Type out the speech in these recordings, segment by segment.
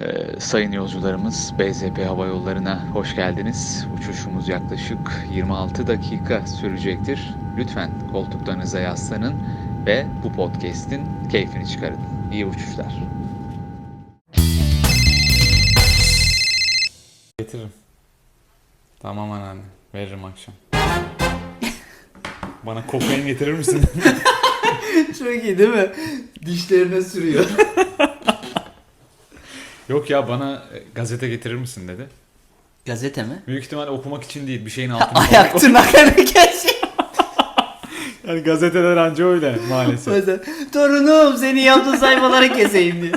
Ee, sayın yolcularımız BZP Hava Yolları'na hoş geldiniz. Uçuşumuz yaklaşık 26 dakika sürecektir. Lütfen koltuklarınıza yaslanın ve bu podcast'in keyfini çıkarın. İyi uçuşlar. Getiririm. Tamam anneanne. Veririm akşam. Bana kokain getirir misin? Çok iyi değil mi? Dişlerine sürüyor. Yok ya bana e, gazete getirir misin dedi. Gazete mi? Büyük ihtimal okumak için değil bir şeyin altına. Ayak tırnaklarını kesiyor. yani gazeteler anca öyle maalesef. Mesela torunum seni yaptığın sayfaları keseyim diye.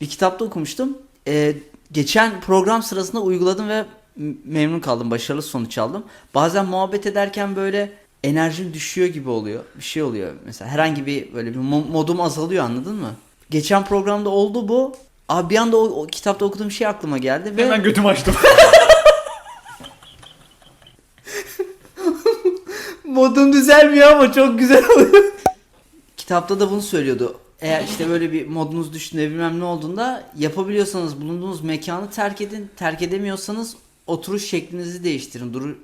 Bir kitapta okumuştum. Ee, geçen program sırasında uyguladım ve memnun kaldım. Başarılı sonuç aldım. Bazen muhabbet ederken böyle enerjin düşüyor gibi oluyor. Bir şey oluyor. Mesela herhangi bir böyle bir mo- modum azalıyor anladın mı? Geçen programda oldu bu. Abi bir anda o, o kitapta okuduğum şey aklıma geldi ve Hemen götümü açtım. Modum düzelmiyor ama çok güzel oluyor. Kitapta da bunu söylüyordu. Eğer işte böyle bir modunuz düştüğünde bilmem ne olduğunda yapabiliyorsanız bulunduğunuz mekanı terk edin. Terk edemiyorsanız oturuş şeklinizi değiştirin. Duru,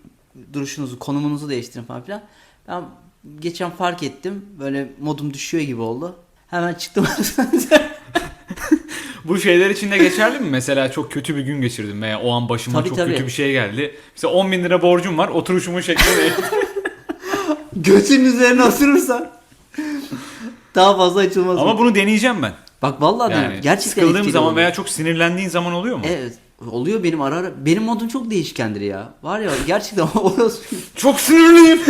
duruşunuzu, konumunuzu değiştirin falan filan. Ben geçen fark ettim. Böyle modum düşüyor gibi oldu. Hemen çıktım. Bu şeyler için de geçerli mi? Mesela çok kötü bir gün geçirdim veya o an başıma Tabii, çok tabii. kötü bir şey geldi. Mesela 10 bin lira borcum var oturuşumun şekli. Götün üzerine oturursan daha fazla açılmaz. Ama bunu deneyeceğim ben. Bak vallahi yani gerçekten sıkıldığım etkili zaman oluyor. veya çok sinirlendiğin zaman oluyor mu? Evet. Oluyor benim ara ara. Benim modum çok değişkendir ya. Var ya gerçekten orası. Çok sinirliyim.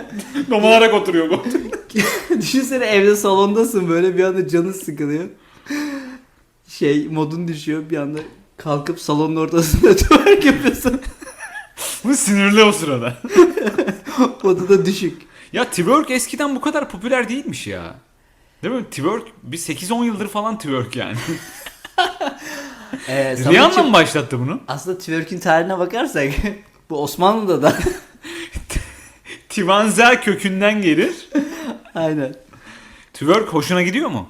Domalarak oturuyor bu. Düşünsene evde salondasın böyle bir anda canın sıkılıyor. Şey modun düşüyor bir anda kalkıp salonun ortasında twerk yapıyorsun. Bu sinirli o sırada. Modu da düşük. Ya twerk eskiden bu kadar popüler değilmiş ya. Değil mi? Twerk bir 8-10 yıldır falan twerk yani. Ee, Rihanna mı başlattı bunu? Aslında twerk'ün tarihine bakarsak bu Osmanlı'da da. Tivanza kökünden gelir. Aynen. Twerk hoşuna gidiyor mu?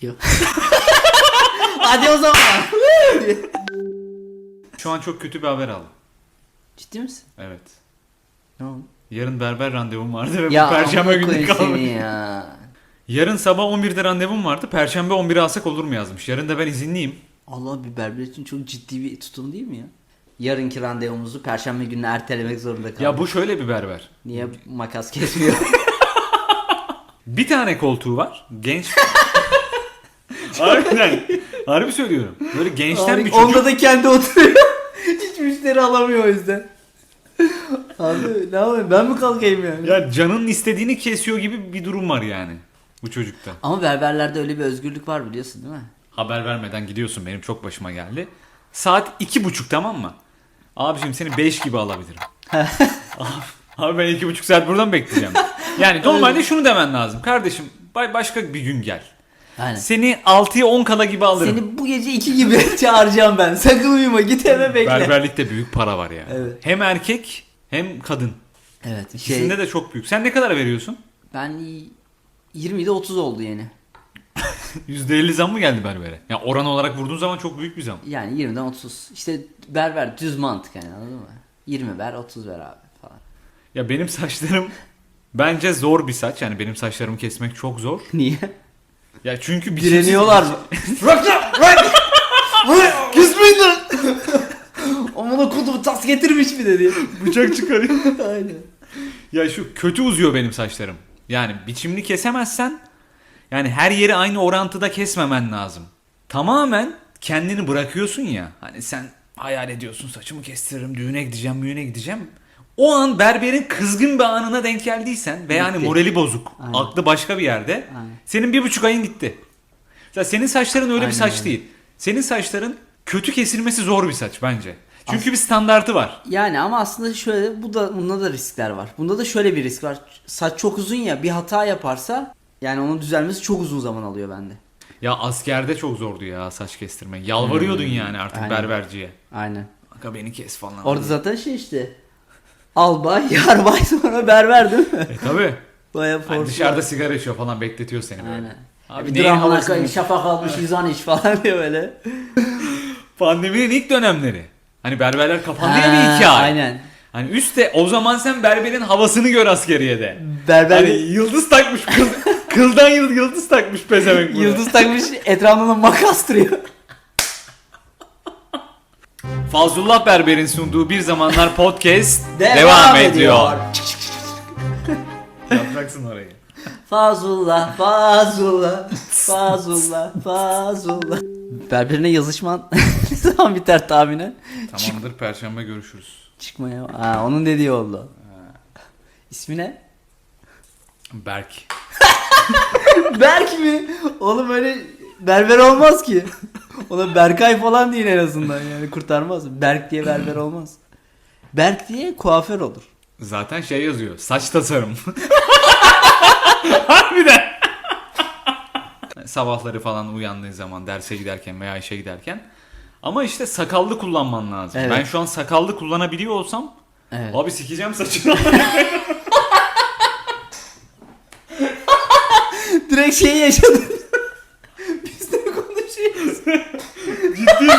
Diyor. Hadi o zaman. Şu an çok kötü bir haber aldım. Ciddi misin? Evet. Ne oldu? Yarın berber randevum vardı ve Ya bu perşembe günü seni ya. Yarın sabah 11'de randevum vardı. Perşembe 11'e alsak olur mu yazmış. Yarın da ben izinliyim. Allah bir berber için çok ciddi bir tutum değil mi ya? Yarınki randevumuzu perşembe gününe ertelemek zorunda kaldık. Ya bu şöyle bir berber. Niye makas kesmiyor? Bir tane koltuğu var. Genç. Harbiden. Harbi söylüyorum. Böyle gençten bir çocuk. Onda da kendi oturuyor. Hiç müşteri alamıyor o yüzden. Abi ne yapayım ben mi kalkayım yani? Ya canın istediğini kesiyor gibi bir durum var yani bu çocukta. Ama berberlerde öyle bir özgürlük var biliyorsun değil mi? Haber vermeden gidiyorsun benim çok başıma geldi. Saat iki buçuk tamam mı? Abiciğim seni 5 gibi alabilirim. abi, abi ben iki buçuk saat buradan bekleyeceğim. Yani normalde şunu demen lazım. Kardeşim başka bir gün gel. Aynen. Seni 6'ya 10 kala gibi alırım. Seni bu gece iki gibi çağıracağım ben. Sakın uyuma git eve bekle. Berberlikte büyük para var ya. Evet. Hem erkek hem kadın. Evet. Şey, İkisinde de çok büyük. Sen ne kadar veriyorsun? Ben 20'de 30 oldu yeni. %50 zam mı geldi berbere? Ya oran olarak vurduğun zaman çok büyük bir zam. Yani 20'den 30. İşte berber düz mantık yani anladın mı? 20 ver 30 ver abi falan. Ya benim saçlarım bence zor bir saç. Yani benim saçlarımı kesmek çok zor. Niye? Ya çünkü biçimsiz- Direniyorlar mı? Bırak ya! Bırak! Bırak! Küsmeyin lan! Amına tas getirmiş mi dedi. Bıçak çıkarıyor. Aynen. ya şu kötü uzuyor benim saçlarım. Yani biçimli kesemezsen yani her yeri aynı orantıda kesmemen lazım. Tamamen kendini bırakıyorsun ya. Hani sen hayal ediyorsun saçımı kestiririm, düğüne gideceğim, düğüne gideceğim. O an berberin kızgın bir anına denk geldiysen ve yani morali bozuk, Aynen. aklı başka bir yerde. Aynen. Senin bir buçuk ayın gitti. Mesela senin saçların öyle bir Aynen saç öyle. değil. Senin saçların kötü kesilmesi zor bir saç bence. Çünkü bir standartı var. Yani ama aslında şöyle bu da bunda da riskler var. Bunda da şöyle bir risk var. Saç çok uzun ya bir hata yaparsa yani onun düzelmesi çok uzun zaman alıyor bende. Ya askerde çok zordu ya saç kestirme. Yalvarıyordun yani artık Hmm. Aynen. berberciye. Aynen. Kanka beni kes falan. Orada zaten şey işte. Albay, yarbay sonra berber değil mi? E tabi. Baya force. dışarıda sigara içiyor falan bekletiyor seni böyle. Aynen. Abi bir neyin havasını- şafak almış 113 falan diyor böyle. Pandeminin ilk dönemleri. Hani berberler kapandı ya bir iki ay. Aynen. Hani üstte o zaman sen berberin havasını gör askeriyede. Berber Hani yıldız takmış kıl, kıldan yıldız, yıldız takmış pezevenk burada. yıldız takmış etrafında makas duruyor. Fazlullah Berber'in sunduğu Bir Zamanlar Podcast devam, Devam ediyor. Yapacaksın orayı. Fazullah, Fazullah, Fazullah, Fazullah. Berberine yazışman ne zaman biter tahminen? Tamamdır perşembe görüşürüz. Çıkmaya. Ha, onun dediği oldu. İsmi ne? Berk. Berk mi? Oğlum öyle berber olmaz ki. Ona Berkay falan değil en azından yani kurtarmaz. Berk diye berber olmaz. Berk diye kuaför olur. Zaten şey yazıyor. Saç tasarım. Harbiden. Sabahları falan uyandığın zaman derse giderken veya işe giderken. Ama işte sakallı kullanman lazım. Evet. Ben şu an sakallı kullanabiliyor olsam Evet. abi sikeceğim saçını. Direkt şeyi yaşadın. Biz de konuşuyoruz. Ciddi.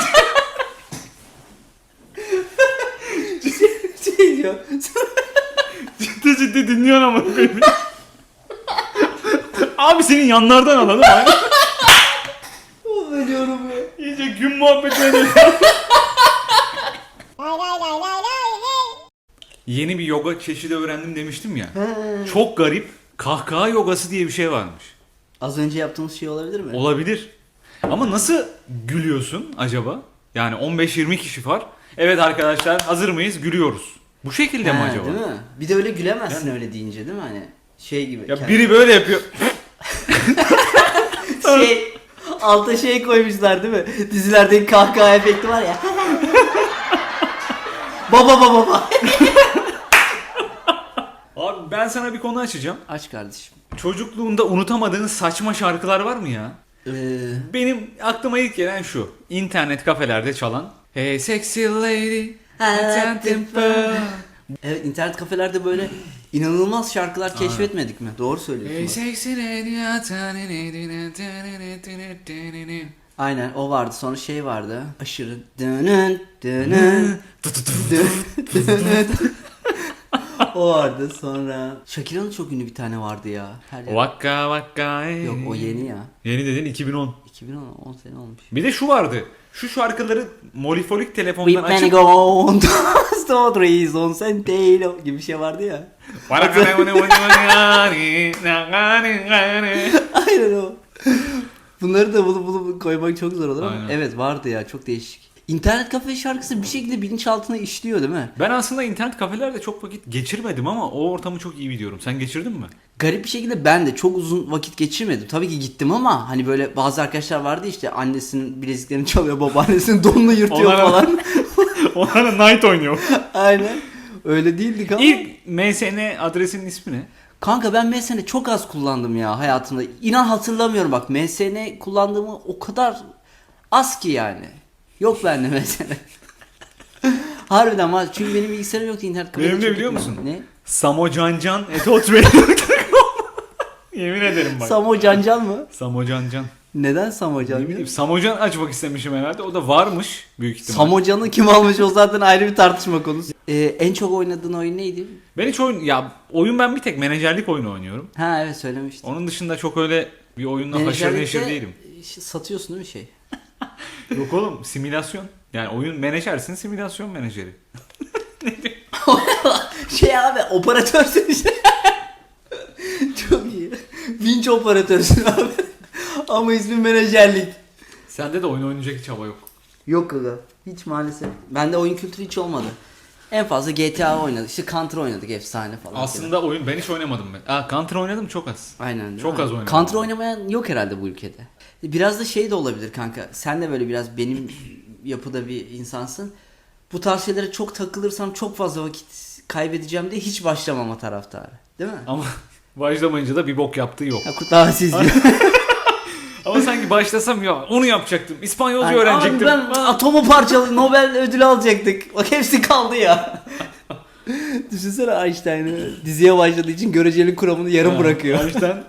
şey, şey diyor. ciddi ciddi dinliyorsun ama. abi senin yanlardan alalım. Ölüyorum ya. İyice gün muhabbetine dön. Yeni bir yoga çeşidi öğrendim demiştim ya. Çok garip. Kahkaha yogası diye bir şey varmış. Az önce yaptığımız şey olabilir mi? Olabilir. Ama nasıl gülüyorsun acaba? Yani 15-20 kişi var. Evet arkadaşlar hazır mıyız? Gülüyoruz. Bu şekilde mi acaba? Değil mi? Bir de öyle gülemezsin öyle deyince değil mi hani? Şey gibi. Ya kendi- biri böyle yapıyor. şey alta şey koymuşlar değil mi? Dizilerdeki kahkaha efekti var ya. baba baba baba. Abi ben sana bir konu açacağım. Aç kardeşim. Çocukluğunda unutamadığın saçma şarkılar var mı ya? Ee, Benim aklıma ilk gelen şu. İnternet kafelerde çalan Hey sexy lady evet internet kafelerde böyle inanılmaz şarkılar keşfetmedik mi? Doğru söylüyorsun. Hey bak. sexy lady attention Aynen o vardı. Sonra şey vardı. Aşırı dönün dönün dön- dönün. o vardı. Sonra Shakira'nın çok ünlü bir tane vardı ya. Her yer- Vakka vakka ey. Yok o yeni ya. Yeni dedin 2010. 2010 10 sene olmuş. Bir de şu vardı. Şu şarkıları molifolik telefondan many açıp go on to trees on Centeno gibi bir şey vardı ya. Aynen o. Bunları da bulup bulup koymak çok zor olur ama Aynen. evet vardı ya çok değişik. İnternet kafe şarkısı bir şekilde bilinçaltına işliyor değil mi? ben aslında internet kafelerde çok vakit geçirmedim ama o ortamı çok iyi biliyorum. Sen geçirdin mi? Garip bir şekilde ben de çok uzun vakit geçirmedim. Tabii ki gittim ama hani böyle bazı arkadaşlar vardı işte annesinin bileziklerini çalıyor, babaannesinin donunu yırtıyor Onlara- falan. Onlara Night oynuyor. Aynen. Öyle değildik ama. İlk MSN adresinin ismi ne? Kanka ben MSN çok az kullandım ya hayatımda. İnan hatırlamıyorum bak MSN kullandığımı o kadar az ki yani. Yok bende MSN. Harbiden ama çünkü benim bilgisayarım yoktu internet kafede Benim çok biliyor musun? Ne? Samocancan Yemin ederim bak. Samo Cancan mı? Samocancan. Neden Samo? Ne bileyim Samocan açmak istemişim herhalde. O da varmış büyük ihtimal. Samo Can'ı kim almış o zaten ayrı bir tartışma konusu. Ee, en çok oynadığın oyun neydi? Ben hiç oyun ya oyun ben bir tek menajerlik oyunu oynuyorum. Ha evet söylemiştin. Onun dışında çok öyle bir oyunla haşır Menajerlikte neşir değilim. ş- Satıyorsun değil mi şey? Yok oğlum simülasyon. Yani oyun menajersin simülasyon menajeri. Şey abi operatörsün işte. Çok iyi. Vinç operatörsün abi. Ama ismin menajerlik. Sende de oyun oynayacak hiç hava yok. Yok aga. Hiç maalesef. Bende oyun kültürü hiç olmadı. En fazla GTA oynadık. İşte Counter oynadık efsane falan. Aslında oyun ben hiç oynamadım ben. Aa Counter oynadım çok az. Aynen değil Çok mi? az oynadım. Counter oynamayan yok herhalde bu ülkede. Biraz da şey de olabilir kanka. Sen de böyle biraz benim yapıda bir insansın. Bu tarz şeylere çok takılırsam çok fazla vakit kaybedeceğim diye hiç başlamama taraftarı. Değil mi? Ama başlamayınca da bir bok yaptığı yok. Ha, Kurtlar Vadisi izliyor. Ama sanki başlasam ya onu yapacaktım. İspanyolca Hani, öğrenecektim. Abi ben atomu parçalı Nobel ödülü alacaktık. Bak hepsi kaldı ya. Düşünsene Einstein'ı diziye başladığı için göreceli kuramını yarım Ha, bırakıyor. Yüzden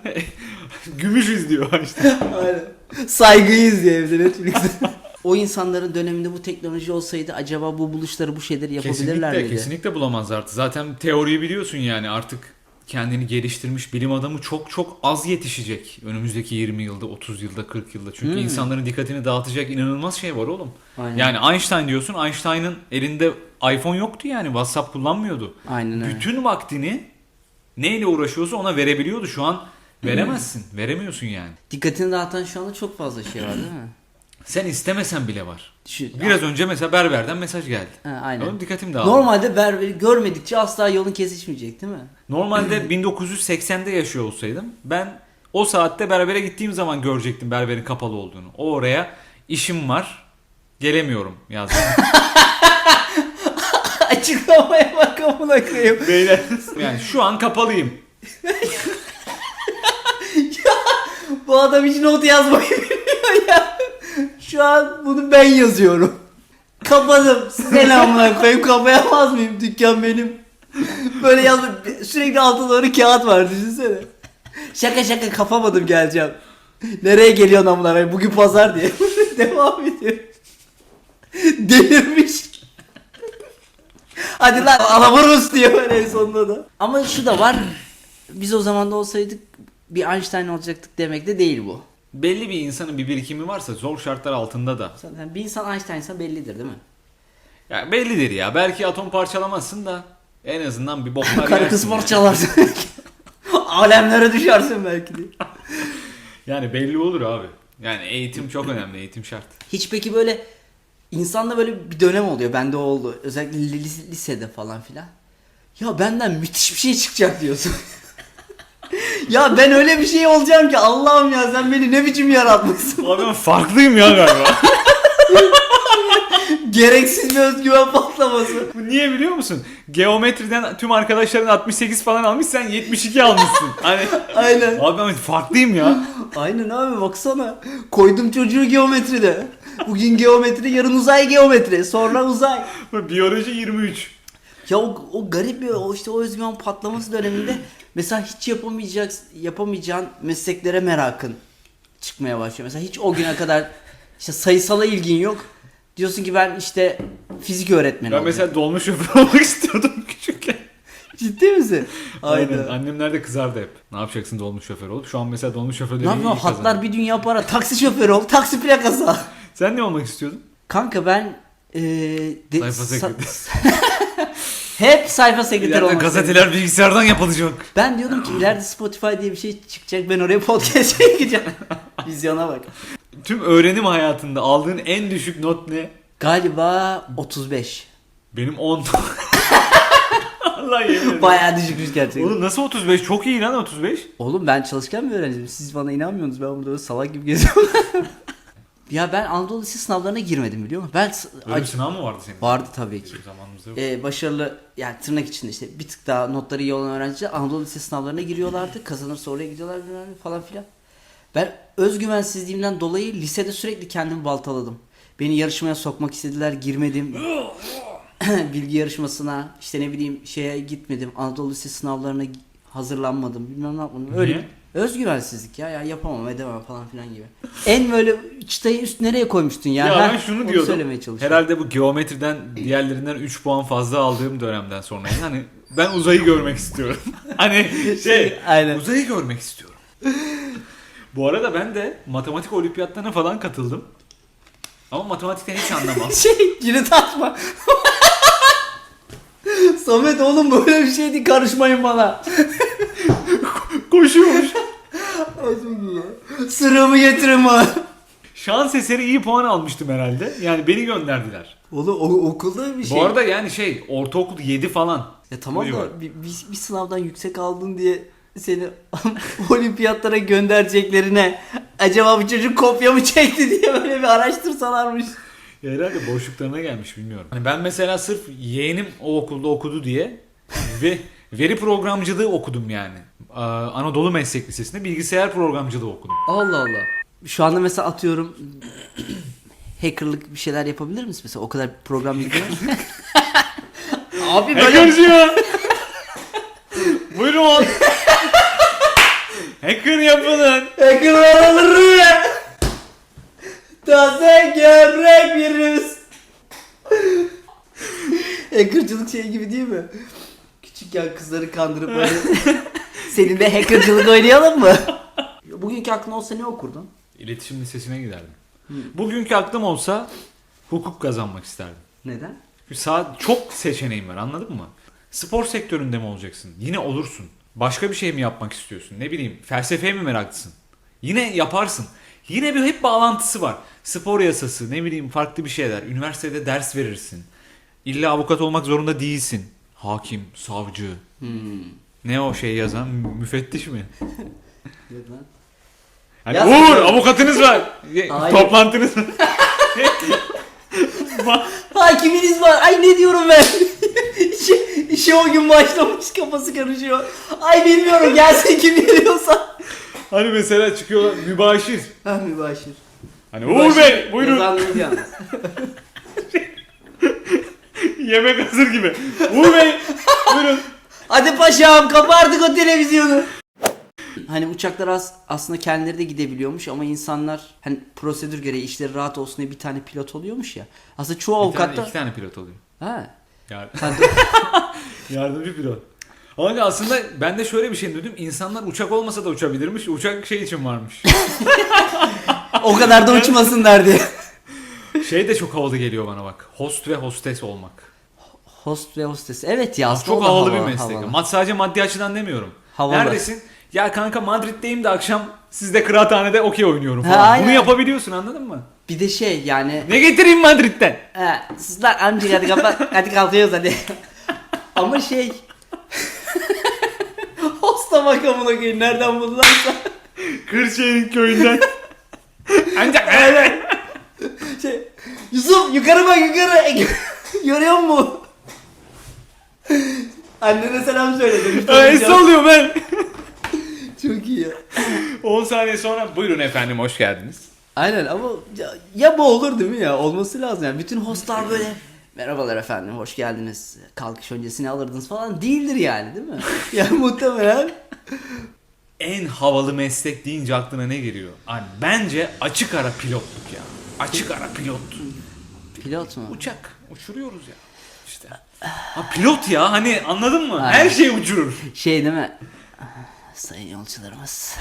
gümüş izliyor işte. Aynen. Saygıyız diye evde Netflix'te. o insanların döneminde bu teknoloji olsaydı acaba bu buluşları bu şeyleri yapabilirler Kesinlikle, miydi? kesinlikle bulamazlardı. Zaten teoriyi biliyorsun yani artık kendini geliştirmiş bilim adamı çok çok az yetişecek önümüzdeki 20 yılda, 30 yılda, 40 yılda. Çünkü Hmm. insanların dikkatini dağıtacak inanılmaz şey var oğlum. Aynen. Yani Einstein diyorsun. Einstein'ın elinde iPhone yoktu yani. WhatsApp kullanmıyordu. Aynen öyle. Bütün vaktini neyle uğraşıyorsa ona verebiliyordu. Şu an veremezsin. Veremiyorsun yani. Dikkatini dağıtan şu anda çok fazla şey var değil mi? Sen istemesen bile var. Şu, Biraz önce mesela berberden mesaj geldi. Ha, aynen. Oğlum dikkatim dağıldı. Normalde berberi görmedikçe asla yolun kesişmeyecek değil mi? Normalde 1980'de yaşıyor olsaydım ben o saatte berbere gittiğim zaman görecektim berberin kapalı olduğunu. O oraya işim var gelemiyorum yazdı. Açıklamaya bak amına koyayım. Beyler yani şu an kapalıyım. Bu adam hiç not yazmayı bilmiyor ya. Şu an bunu ben yazıyorum. Kapadım. Size ne amına koyayım kapayamaz mıyım? Dükkan benim. Böyle yazmış. Sürekli altı doğru kağıt var düşünsene. Şaka şaka kapamadım geleceğim. Nereye geliyorsun amına koyayım? Bugün pazar diye. Devam ediyor. Delirmiş. Hadi lan alaburuz diyor en sonunda da. Ama şu da var. Biz o zaman da olsaydık bir Einstein olacaktık demek de değil bu. Belli bir insanın bir birikimi varsa zor şartlar altında da. Zaten bir insan Einstein'sa bellidir değil mi? Ya bellidir ya. Belki atom parçalamazsın da en azından bir boklar Karı kız parçalarsın. Alemlere düşersin belki de. Yani belli olur abi. Yani eğitim çok önemli. Eğitim şart. Hiç peki böyle insanda böyle bir dönem oluyor. Bende oldu. Özellikle lis- lisede falan filan. Ya benden müthiş bir şey çıkacak diyorsun. Ya ben öyle bir şey olacağım ki Allah'ım ya sen beni ne biçim yaratmışsın. Abi ben farklıyım ya galiba. Gereksiz bir özgüven patlaması. Bu niye biliyor musun? Geometriden tüm arkadaşların 68 falan almış sen 72 almışsın. Hani Aynen. abi ben farklıyım ya. Aynen abi baksana. Koydum çocuğu geometride. Bugün geometri, yarın uzay geometri, sonra uzay. Biyoloji 23. Ya o, o garip bir o işte o özgüven patlaması döneminde mesela hiç yapamayacak yapamayacağın mesleklere merakın çıkmaya başlıyor. Mesela hiç o güne kadar işte sayısala ilgin yok. Diyorsun ki ben işte fizik öğretmeni Ben olacağım. mesela dolmuş şoför olmak istiyordum küçükken. Ciddi misin? Aynen. Annemler de kızardı hep. Ne yapacaksın dolmuş şoför olup? Şu an mesela dolmuş şoförleri Ne yapıyorsun? Hatlar bir dünya para. Taksi şoförü ol. Taksi plakası al. Sen ne olmak istiyordun? Kanka ben ee, de- Sayfa sa- sekreteri. Hep sayfa sekreteri İleride olmak istedim. gazeteler bilgisayardan yapılacak. Ben diyordum ki ileride Spotify diye bir şey çıkacak. Ben oraya podcast çekeceğim. Vizyona bak. Tüm öğrenim hayatında aldığın en düşük not ne? Galiba 35. Benim 10. Allah yemin ederim. Bayağı düşükmüş gerçekten. Oğlum, Oğlum nasıl 35? Çok iyi lan 35. ben çalışkan bir öğrenciyim. Siz bana inanmıyorsunuz. Ben burada böyle salak gibi geziyorum. Ya ben Anadolu Lisesi sınavlarına girmedim biliyor musun? Ben Böyle bir sınav mı vardı senin? vardı tabii ki. Bizim zamanımızda yok. Ee, başarılı yani tırnak içinde işte bir tık daha notları iyi olan öğrenciler Anadolu Lisesi sınavlarına giriyorlardı. Kazanırsa oraya gidiyorlar falan filan. Ben özgüvensizliğimden dolayı lisede sürekli kendimi baltaladım. Beni yarışmaya sokmak istediler girmedim. Bilgi yarışmasına işte ne bileyim şeye gitmedim. Anadolu Lisesi sınavlarına hazırlanmadım. Bilmem ne yapmadım. Öyle Niye? Özgüvensizlik ya ya yapamam edemem falan filan gibi. En böyle çıtayı üst nereye koymuştun ya? Ya ben şunu diyordum. söylemeye çalışıyorum. Herhalde bu geometriden diğerlerinden 3 puan fazla aldığım dönemden sonra yani ben uzayı görmek istiyorum. hani şey Aynen. uzayı görmek istiyorum. bu arada ben de matematik olimpiyatlarına falan katıldım. Ama matematikten hiç anlamam. Şey kilit açma. Samet oğlum böyle bir şey değil karışmayın bana. Koşuyormuş. Sırrımı getirin bana. Şans eseri iyi puan almıştım herhalde. Yani beni gönderdiler. Oğlum o, okulda bir şey. Bu arada yani şey ortaokul 7 falan. ya tamam da bir, bir, bir sınavdan yüksek aldın diye seni olimpiyatlara göndereceklerine acaba bu çocuk kopya mı çekti diye böyle bir araştırsalarmış. Ya herhalde boşluklarına gelmiş bilmiyorum. Hani ben mesela sırf yeğenim o okulda okudu diye ve veri programcılığı okudum yani. Ee, Anadolu Meslek Lisesi'nde bilgisayar programcılığı okudum. Allah Allah. Şu anda mesela atıyorum hackerlık bir şeyler yapabilir misin mesela o kadar program bilgi var. Abi böyle Hackerci ya! Buyurun. Hacker yapılın. Ekran alır ya. Taze gevrek virüs. Hackercılık şey gibi değil mi? Küçükken kızları kandırıp böyle seninle hackercılık oynayalım mı? Bugünkü aklın olsa ne okurdun? İletişim lisesine giderdim. Bugünkü aklım olsa hukuk kazanmak isterdim. Neden? Çünkü Sağ, çok seçeneğim var anladın mı? Spor sektöründe mi olacaksın? Yine olursun. Başka bir şey mi yapmak istiyorsun? Ne bileyim felsefeye mi meraklısın? Yine yaparsın. Yine bir hep bağlantısı var. Spor yasası ne bileyim farklı bir şeyler. Üniversitede ders verirsin. İlla avukat olmak zorunda değilsin. Hakim, savcı. Ne o şey yazan? Müfettiş mi? Neden? Hani Yaz- Uğur avukatınız var. Hayır. Toplantınız var. Hakiminiz var. Ay ne diyorum ben? işe, işe o gün başlamış kafası karışıyor. Ay bilmiyorum gelsin kim geliyorsa. hani mesela çıkıyorlar mübaşir. Ha mübaşir. Hani Uğur Bey buyurun. Yalnız. Yemek hazır gibi. Uğur Bey buyurun. Hadi paşam kapardık o televizyonu. Hani uçaklar as- aslında kendileri de gidebiliyormuş ama insanlar hani prosedür gereği işleri rahat olsun diye bir tane pilot oluyormuş ya. Aslında çoğu Bir tane, avukat da... iki tane pilot oluyor. Ha. Yar- Sen yardımcı pilot. Ama aslında ben de şöyle bir şey duydum. İnsanlar uçak olmasa da uçabilirmiş. Uçak şey için varmış. o kadar da uçmasınlar diye. şey de çok havalı geliyor bana bak. Host ve hostes olmak. Host ve hostes. Evet ya Çok havalı bir meslek. havalı. Mat sadece maddi açıdan demiyorum. Havalı. Neredesin? Ya kanka Madrid'deyim de akşam sizde kıraathanede okey oynuyorum Ha, falan. aynen. Bunu yapabiliyorsun anladın mı? Bir de şey yani Ne getireyim Madrid'den? He, sizler amcık hadi kapat hadi kalkıyoruz hadi. Ama şey Hosta makamına koyayım nereden buldularsa. Kırşehir'in köyünden. Ancak Şey, Yusuf yukarı bak yukarı. Görüyor musun? Annene selam söyledim. Öyle oluyor ben. Çok iyi ya. 10 saniye sonra buyurun efendim hoş geldiniz. Aynen ama ya, ya bu olur değil mi ya? Olması lazım yani. Bütün hostlar böyle merhabalar efendim hoş geldiniz. Kalkış öncesini alırdınız falan değildir yani değil mi? ya muhtemelen En havalı meslek deyince aklına ne geliyor? Hani bence açık ara pilotluk ya. Açık ara pilot. pilot mu? Uçak. Uçuruyoruz ya. Ha, pilot ya hani anladın mı? Aynen. Her şeyi uçurur. Şey değil mi? Sayın yolcularımız.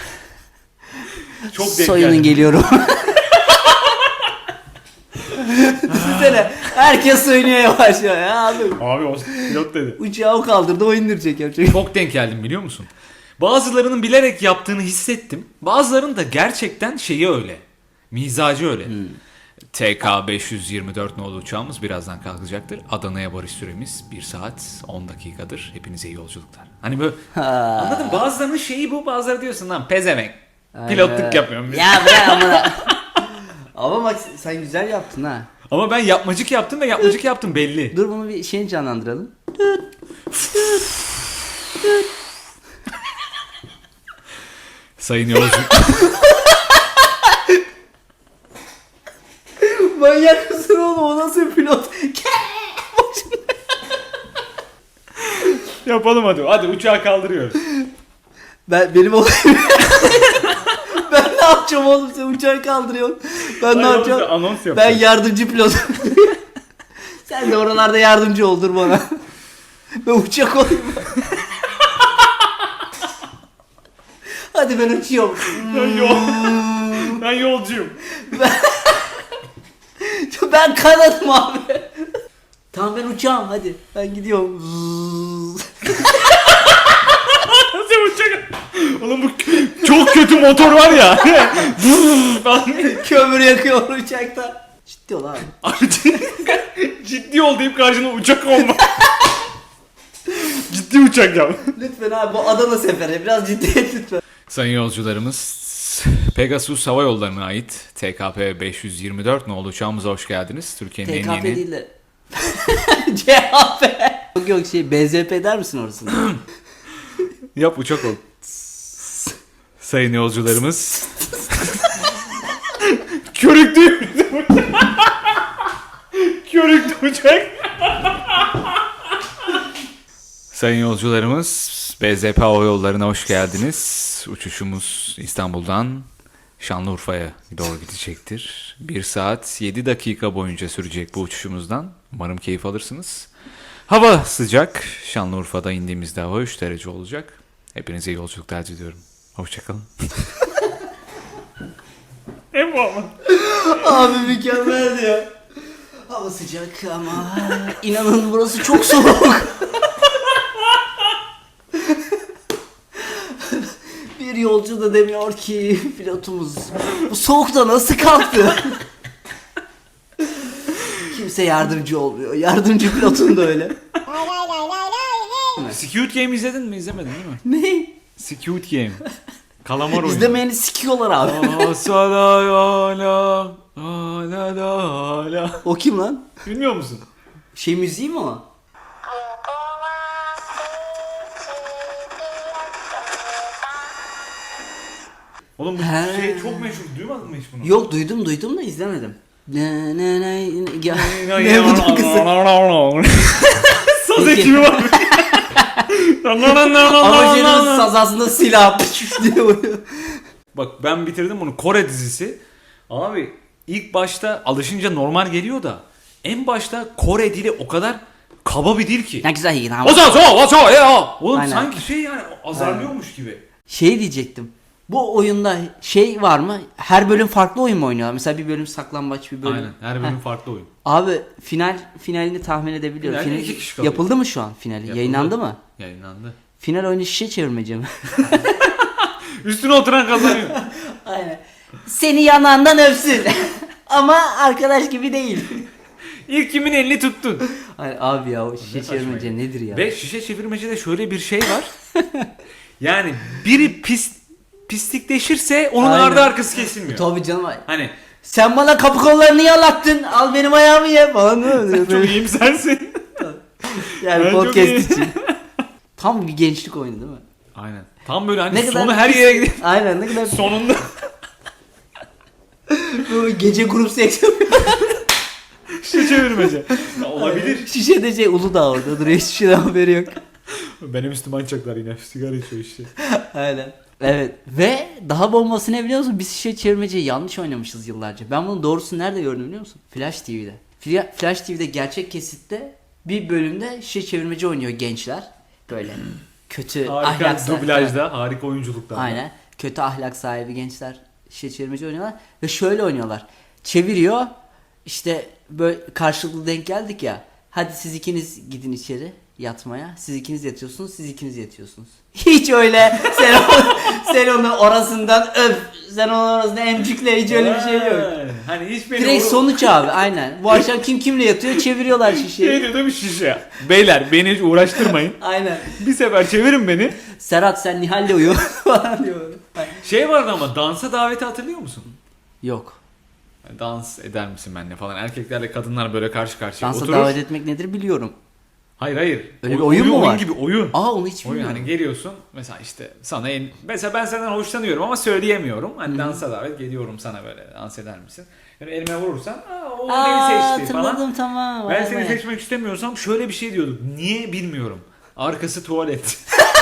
Çok denk Soyunun geldim. geliyorum. Düşünsene herkes soyunuyor yavaş yavaş. Ya abi Abi o pilot dedi. uçağı o kaldırdı o indirecek yapacak. Çok denk geldim biliyor musun? Bazılarının bilerek yaptığını hissettim. Bazılarının da gerçekten şeyi öyle. Mizacı öyle. TK 524 nolu uçağımız birazdan kalkacaktır. Adana'ya varış süremiz 1 saat 10 dakikadır. Hepinize iyi yolculuklar. Hani böyle anladın mı? Bazılarının şeyi bu bazıları diyorsun lan pezevenk. Pilotluk yapıyorum. biz. Ya bırak ama. ama bak sen güzel yaptın ha. Ama ben yapmacık yaptım ve yapmacık yaptım belli. Dur bunu bir şeyini canlandıralım. Sayın yolcu. Manyak mısın oğlum o nasıl bir pilot? Yapalım hadi. Hadi uçağı kaldırıyoruz. ben benim olayım. ben ne yapacağım oğlum sen uçağı kaldırıyorsun. Ben ne Hayır, yapacağım? orada anons Ben yapacağız. yardımcı pilot. Sen de oralarda yardımcı oldur bana. Ben uçak olayım. Hadi ben uçuyorum. Ben, yol... ben yolcuyum. Ben kanadım abi. Tamam ben uçağım hadi. Ben gidiyorum. Nasıl uçak? Oğlum bu çok kötü motor var ya. Falan. Kömür yakıyor uçakta. Ciddi ol abi. Abi, Ciddi ol deyip karşına uçak olma. Ciddi uçak ya. Lütfen abi bu Adana seferi biraz ciddiyet lütfen. Sayın yolcularımız, Pegasus Hava Yolları'na ait TKP 524 nolu uçağımıza hoş geldiniz. Türkiye'nin en TKP yeni... değil de. CHP. Yok yok şey BZP der misin orasını? Yap uçak ol. Sayın yolcularımız. Körüklü. Körüklü uçak. Sayın yolcularımız, BZP Hava Yolları'na hoş geldiniz. uçuşumuz İstanbul'dan Şanlıurfa'ya doğru gidecektir. 1 saat 7 dakika boyunca sürecek bu uçuşumuzdan. Umarım keyif alırsınız. Hava sıcak. Şanlıurfa'da indiğimizde hava 3 derece olacak. Hepinize iyi yolculuklar diliyorum. Hoşçakalın. ne bu ama? Abi mükemmeldi ya. Hava sıcak ama inanın burası çok soğuk. Bir yolcu da demiyor ki pilotumuz bu soğukta nasıl kalktı? Kimse yardımcı olmuyor. Yardımcı pilotun da öyle. Squid Game izledin mi? İzlemedin değil mi? Ne? Squid Game. Kalamar oyunu. İzlemeyeni sikiyorlar abi. Asala ala ala la ala. O kim lan? Bilmiyor musun? Şey müziği mi o? Oğlum bu He. şey çok meşhur. Duymadın mı hiç bunu? Yok duydum duydum da izlemedim. Ne ne ne ya, ne bu da kızı? Saz Peki. ekibi var. Ama şeyin sazasında silah diye vuruyor. Bak ben bitirdim bunu. Kore dizisi. Abi ilk başta alışınca normal geliyor da en başta Kore dili o kadar kaba bir dil ki. Ne güzel yine ama. zaman o zaman ya. Oğlum Aynen. sanki şey yani azarlıyormuş gibi. Şey diyecektim. Bu oyunda şey var mı? Her bölüm farklı oyun mu oynuyorlar? Mesela bir bölüm saklambaç, bir bölüm. Aynen. Her bölüm Heh. farklı oyun. Abi final finalini tahmin edebiliyorum. Finalde Final- iki kişi kalıyor. yapıldı mı şu an finali? Yapıldı. Yayınlandı mı? Yayınlandı. Final oyunu şişe çevirmece mi? Üstüne oturan kazanıyor. Aynen. Seni yanağından öpsün. Ama arkadaş gibi değil. İlk kimin elini tuttun? Ay abi ya o şişe saçma çevirmece ya. nedir ya? Ve şişe çevirmecede şöyle bir şey var. yani biri pis pislikleşirse onun Aynen. ardı arkası kesilmiyor. Tabii canım. Hani Sen bana kapı kollarını yalattın. Al benim ayağımı ye falan mi? çok iyiyim sensin. Yani Ben çok podcast iyi. için. Tam bir gençlik oyunu değil mi? Aynen. Tam böyle hani Ne kadar sonu her yere gidiyor. Aynen ne kadar Sonunda böyle gece grup seks yapıyor. şişe çevirmece. Ya olabilir. Şişede şey Uludağ orada duruyor. Hiçbir şeyden haberi yok. Benim üstüme açacaklar yine. Sigara içiyor işte. Aynen. Evet ve daha bombası ne biliyor musun? Biz şişe çevirmeceyi yanlış oynamışız yıllarca. Ben bunun doğrusunu nerede gördüm biliyor musun? Flash TV'de. Fla- Flash TV'de gerçek kesitte bir bölümde şişe çevirmece oynuyor gençler. Böyle kötü Harika ahlak sahibi- dublajda, harika oyunculukta. Aynen. Kötü ahlak sahibi gençler şişe çevirmeci oynuyorlar. Ve şöyle oynuyorlar. Çeviriyor. İşte böyle karşılıklı denk geldik ya. Hadi siz ikiniz gidin içeri yatmaya. Siz ikiniz yatıyorsunuz. Siz ikiniz yatıyorsunuz. Hiç öyle sen, onu, sen onu orasından öp. Sen onu orasından emcikle hiç öyle bir şey yok. Hani hiç beni Direkt sonuç abi aynen. Bu akşam kim kimle yatıyor çeviriyorlar Şey şişeyi. diyor değil mi şişe? Beyler beni hiç uğraştırmayın. Aynen. Bir sefer çevirin beni. Serhat sen Nihal'le uyu falan diyor. Şey vardı ama dansa daveti hatırlıyor musun? Yok. Dans eder misin benimle falan. Erkeklerle kadınlar böyle karşı karşıya Dansa oturur. davet etmek nedir biliyorum. Hayır hayır. Öyle bir Oy- oyun mu var? gibi oyun. Aa onu hiç Oyun bilmiyorum. hani geliyorsun mesela işte sana en, mesela ben senden hoşlanıyorum ama söyleyemiyorum. Hani dansa davet geliyorum sana böyle dans eder misin? Yani elime vurursan Aa, o Aa, beni seçti hatırladım falan. tamam. Ben seni seçmek istemiyorsam şöyle bir şey diyorduk. Niye bilmiyorum. Arkası tuvalet.